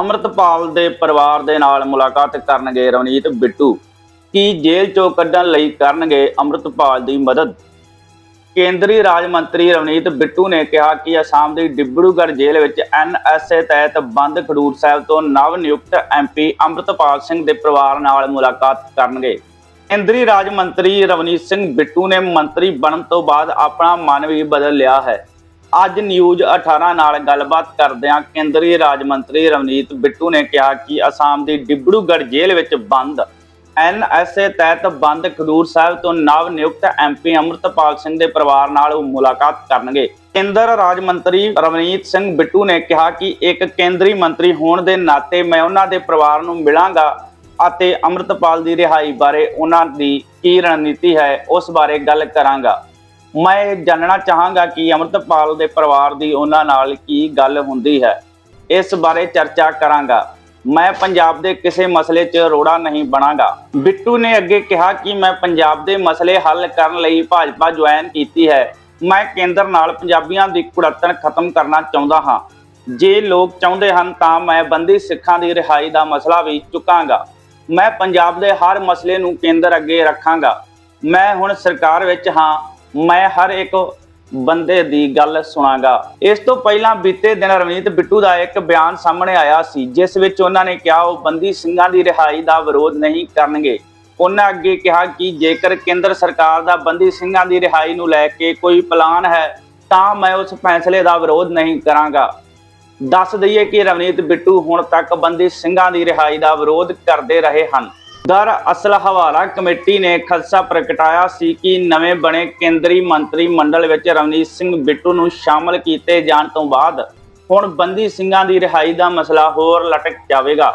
ਅੰਮ੍ਰਿਤਪਾਲ ਦੇ ਪਰਿਵਾਰ ਦੇ ਨਾਲ ਮੁਲਾਕਾਤ ਕਰਨਗੇ ਰਵਨੀਤ ਬਿੱਟੂ, ਕੀ ਜੇਲ੍ਹ ਚੋਂ ਕੱਢਣ ਲਈ ਕਰਨਗੇ ਅੰਮ੍ਰਿਤਪਾਲ ਦੀ ਮਦਦ? ਕੇਂਦਰੀ ਰਾਜ ਮੰਤਰੀ ਰਵਨੀਤ ਬਿੱਟੂ ਨੇ ਕਿਹਾ ਕਿ ਅਸਾਮ ਦੀ ਡਿਬੜੂਗੜ੍ਹ ਜੇਲ੍ਹ ਵਿੱਚ ਐਨਐਸਏ ਤਹਿਤ ਬੰਦ ਖਡੂਰ ਸਾਹਿਬ ਤੋਂ ਨਵ ਨਿਯੁਕਤ ਐਮਪੀ ਅੰਮ੍ਰਿਤਪਾਲ ਸਿੰਘ ਦੇ ਪਰਿਵਾਰ ਨਾਲ ਮੁਲਾਕਾਤ ਕਰਨਗੇ। ਕੇਂਦਰੀ ਰਾਜ ਮੰਤਰੀ ਰਵਨੀਤ ਸਿੰਘ ਬਿੱਟੂ ਨੇ ਮੰਤਰੀ ਬਣਨ ਤੋਂ ਬਾਅਦ ਆਪਣਾ ਮਨ ਵੀ ਬਦਲ ਲਿਆ ਹੈ। ਅੱਜ ਨਿਊਜ਼ 18 ਨਾਲ ਗੱਲਬਾਤ ਕਰਦਿਆਂ ਕੇਂਦਰੀ ਰਾਜ ਮੰਤਰੀ ਰਵਨੀਤ ਬਿੱਟੂ ਨੇ ਕਿਹਾ ਕਿ ਅਸਾਮ ਦੀ ਡਿਬੜੂਗੜ੍ਹ ਜੇਲ੍ਹ ਵਿੱਚ ਬੰਦ ਐਨਐਸਏ ਤਹਿਤ ਬੰਦ ਖਡੂਰ ਸਾਹਿਬ ਤੋਂ ਨਵ ਨਿਯੁਕਤ ਐਮਪੀ ਅੰਮ੍ਰਿਤਪਾਲ ਸਿੰਘ ਦੇ ਪਰਿਵਾਰ ਨਾਲ ਉਹ ਮੁਲਾਕਾਤ ਕਰਨਗੇ। ਕੇਂਦਰ ਰਾਜ ਮੰਤਰੀ ਰਵਨੀਤ ਸਿੰਘ ਬਿੱਟੂ ਨੇ ਕਿਹਾ ਕਿ ਇੱਕ ਕੇਂਦਰੀ ਮੰਤਰੀ ਹੋਣ ਦੇ ਨਾਤੇ ਮੈਂ ਉਹਨਾਂ ਦੇ ਪਰਿਵਾਰ ਨੂੰ ਮਿਲਾਂਗਾ ਅਤੇ ਅੰਮ੍ਰਿਤਪਾਲ ਦੀ ਰਿਹਾਈ ਬਾਰੇ ਉਹਨਾਂ ਦੀ ਕੀ ਰਣਨੀਤੀ ਹੈ ਉਸ ਬਾਰੇ ਗੱਲ ਕਰਾਂਗਾ। ਮੈਂ ਇਹ ਜਾਣਨਾ ਚਾਹਾਂਗਾ ਕਿ ਅੰਮ੍ਰਿਤਪਾਲ ਦੇ ਪਰਿਵਾਰ ਦੀ ਉਹਨਾਂ ਨਾਲ ਕੀ ਗੱਲ ਹੁੰਦੀ ਹੈ। ਇਸ ਬਾਰੇ ਚਰਚਾ ਕਰਾਂਗਾ। ਮੈਂ ਪੰਜਾਬ ਦੇ ਕਿਸੇ ਮਸਲੇ 'ਚ ਰੋੜਾ ਨਹੀਂ ਬਣਾਂਗਾ। ਬਿੱਟੂ ਨੇ ਅੱਗੇ ਕਿਹਾ ਕਿ ਮੈਂ ਪੰਜਾਬ ਦੇ ਮਸਲੇ ਹੱਲ ਕਰਨ ਲਈ ਭਾਜਪਾ ਜੁਆਇਨ ਕੀਤੀ ਹੈ। ਮੈਂ ਕੇਂਦਰ ਨਾਲ ਪੰਜਾਬੀਆਂ ਦੀ ਕੁੜੱਤਣ ਖਤਮ ਕਰਨਾ ਚਾਹੁੰਦਾ ਹਾਂ। ਜੇ ਲੋਕ ਚਾਹੁੰਦੇ ਹਨ ਤਾਂ ਮੈਂ ਬੰਦੀ ਸਿੱਖਾਂ ਦੀ ਰਿਹਾਈ ਦਾ ਮਸਲਾ ਵੀ ਚੁੱਕਾਂਗਾ। ਮੈਂ ਪੰਜਾਬ ਦੇ ਹਰ ਮਸਲੇ ਨੂੰ ਕੇਂਦਰ ਅੱਗੇ ਰੱਖਾਂਗਾ। ਮੈਂ ਹੁਣ ਸਰਕਾਰ ਵਿੱਚ ਹਾਂ। ਮੈਂ ਹਰ ਇੱਕ ਬੰਦੇ ਦੀ ਗੱਲ ਸੁਣਾਗਾ। ਇਸ ਤੋਂ ਪਹਿਲਾਂ ਬੀਤੇ ਦਿਨ ਰਵਨੀਤ ਬਿੱਟੂ ਦਾ ਇੱਕ ਬਿਆਨ ਸਾਹਮਣੇ ਆਇਆ ਸੀ, ਜਿਸ ਵਿੱਚ ਉਹਨਾਂ ਨੇ ਕਿਹਾ, ਉਹ ਬੰਦੀ ਸਿੰਘਾਂ ਦੀ ਰਿਹਾਈ ਦਾ ਵਿਰੋਧ ਨਹੀਂ ਕਰਨਗੇ। ਉਹਨਾਂ ਅੱਗੇ ਕਿਹਾ ਕਿ ਜੇਕਰ ਕੇਂਦਰ ਸਰਕਾਰ ਦਾ ਬੰਦੀ ਸਿੰਘਾਂ ਦੀ ਰਿਹਾਈ ਨੂੰ ਲੈ ਕੇ ਕੋਈ ਪਲਾਨ ਹੈ, ਤਾਂ ਮੈਂ ਉਸ ਫੈਸਲੇ ਦਾ ਵਿਰੋਧ ਨਹੀਂ ਕਰਾਂਗਾ। ਦੱਸ ਦਈਏ ਕਿ ਰਵਨੀਤ ਬਿੱਟੂ ਹੁਣ ਤੱਕ ਬੰਦੀ ਸਿੰਘਾਂ ਦੀ ਰਿਹਾਈ ਦਾ ਵਿਰੋਧ ਕਰਦੇ ਰਹੇ ਹਨ। ਦਰ ਅਸਲ ਹਵਾਲਾ ਕਮੇਟੀ ਨੇ ਖਦਸ਼ਾ ਪ੍ਰਗਟਾਇਆ ਸੀ ਕਿ ਨਵੇਂ ਬਣੇ ਕੇਂਦਰੀ ਮੰਤਰੀ ਮੰਡਲ ਵਿੱਚ ਰਵਨੀਤ ਸਿੰਘ ਬਿੱਟੂ ਨੂੰ ਸ਼ਾਮਲ ਕੀਤੇ ਜਾਣ ਤੋਂ ਬਾਅਦ ਹੁਣ ਬੰਦੀ ਸਿੰਘਾਂ ਦੀ ਰਿਹਾਈ ਦਾ ਮਸਲਾ ਹੋਰ ਲਟਕ ਜਾਵੇਗਾ।